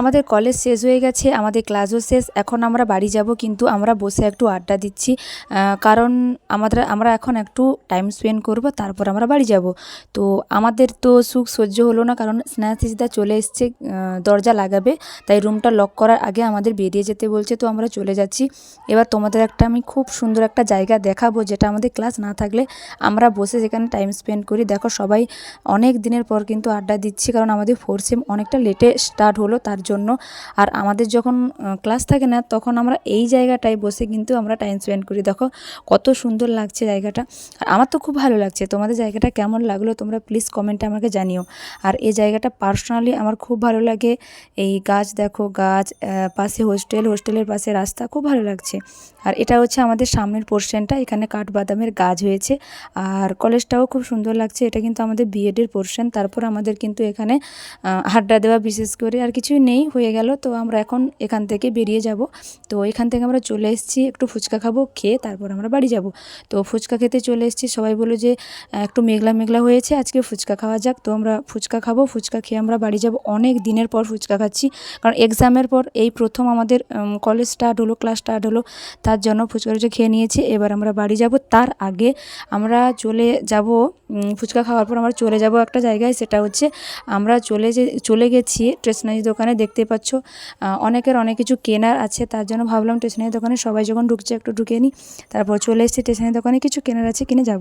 আমাদের কলেজ শেষ হয়ে গেছে, আমাদের ক্লাসও শেষ। এখন আমরা বাড়ি যাব, কিন্তু আমরা বসে একটু আড্ডা দিচ্ছি। কারণ আমাদের, আমরা এখন একটু টাইম স্পেন্ড করব, তারপর আমরা বাড়ি যাব। তো আমাদের তো সুখ সহ্য হলো না, কারণ স্নেহাশিসদা চলে এসছে দরজা লাগাবে। তাই রুমটা লক করার আগে আমাদের বেরিয়ে যেতে বলছে, তো আমরা চলে যাচ্ছি। এবার তোমাদের একটা আমি খুব সুন্দর একটা জায়গা দেখাবো, যেটা আমাদের ক্লাস না থাকলে আমরা বসে যেখানে টাইম স্পেন্ড করি। দেখো সবাই অনেক দিনের পর কিন্তু আড্ডা দিচ্ছি, কারণ আমাদের ফোর সেম অনেকটা লেটে স্টার্ট হলো, তার জন্য। আর আমাদের যখন ক্লাস থাকে না তখন আমরা এই জায়গাটায় বসে কিন্তু আমরা টাইম স্পেন্ড করি। দেখো কত সুন্দর লাগছে জায়গাটা। আর আমার তো খুব ভালো লাগছে। তোমাদের জায়গাটা কেমন লাগল তোমরা প্লিজ কমেন্টে আমাকে জানিও। আর এই জায়গাটা পার্সোনালি আমার খুব ভালো লাগে। এই গাছ দেখো গাছ পাশে হোস্টেল হোস্টেলের পাশে রাস্তা খুব ভালো লাগছে। আর এটা হচ্ছে আমাদের সামনের পোর্শনটা এখানে কাঠবাদামের গাছ হয়েছে। আর কলেজটাও খুব সুন্দর লাগছে। এটা কিন্তু আমাদের বিএডের পোর্শন তারপর আমাদের কিন্তু এখানে আহ, আড্ডা দেওয়া বিশেষ করে। আর কিছুই নেই, হয়ে গেল। তো আমরা এখন এখান থেকে বেরিয়ে যাব। তো এখান থেকে আমরা চলে এসেছি, একটু ফুচকা খাব, খেয়ে তারপর আমরা বাড়ি যাব। তো ফুচকা খেতে চলে এসেছি। সবাই বলল যে একটু মেঘলা মেঘলা হয়েছে, আজকে ফুচকা খাওয়া যাক। তো আমরা ফুচকা খাব, ফুচকা খেয়ে আমরা বাড়ি যাব। অনেক দিনের পর ফুচকা খাচ্ছি। কারণ এক্সামের পর এই প্রথম আমাদের কলেজ স্টার্ট হলো ক্লাস স্টার্ট হলো। তার জন্য ফুচকা টুচকা খেয়ে নিয়েছি। এবার আমরা বাড়ি যাব। তার আগে আমরা চলে যাব ফুচকা খাওয়ার পর আমরা চলে যাব একটা জায়গায়। সেটা হচ্ছে আমরা চলে যে, চলে গেছি স্টেশনারি দোকানে দেখতে পাচ্ছ। অনেকের অনেক কিছু কেনার আছে, তার জন্য ভাবলাম স্টেশনারি দোকানে সবাই যখন ঢুকছে একটু ঢুকে নিই। তারপর চলে এসেছি, স্টেশনারি দোকানে কিছু কেনার আছে কিনে যাব।